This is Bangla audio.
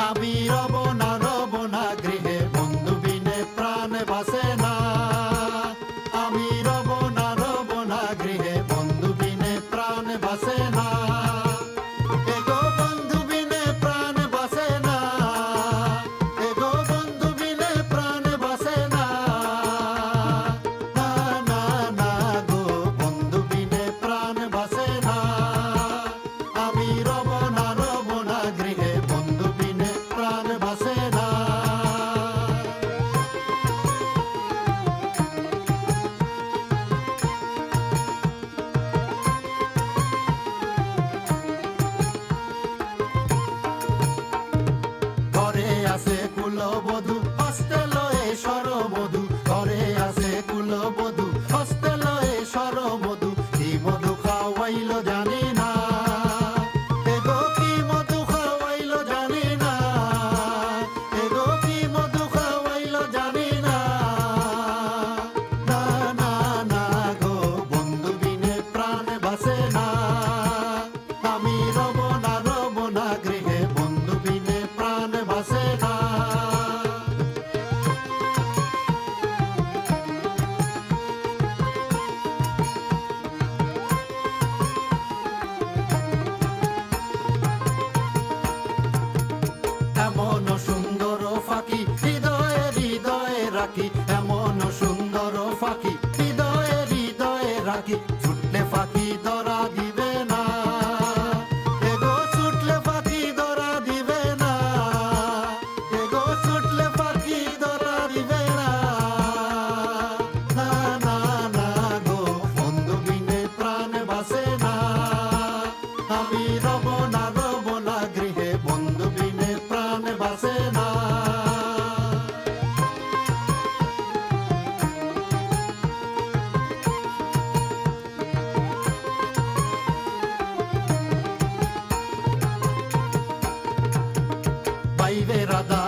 আমি রব না কুলবধু হস্তে লয়ে সরবধু ঘরে আছে কুলবধু হস্তে লয়ে সরবধু কি মধু খাওয়াইল জান? পাখি এমন সুন্দর ফাঁকি। হৃদয়ে হৃদয়ে রাখি, ছুটলে ফাঁকি ধরা দিবে না। এগো, ছুটলে ফাঁকি ধরা দিবে না। এগো, ছুটলে পাখি ধরা দিবে না। না না না গো, বন্ধু বিনে প্রাণ বাসে না। আমি রব না রব না, গৃহে বন্ধু বিনে প্রাণ বাসে না। Oliveira'da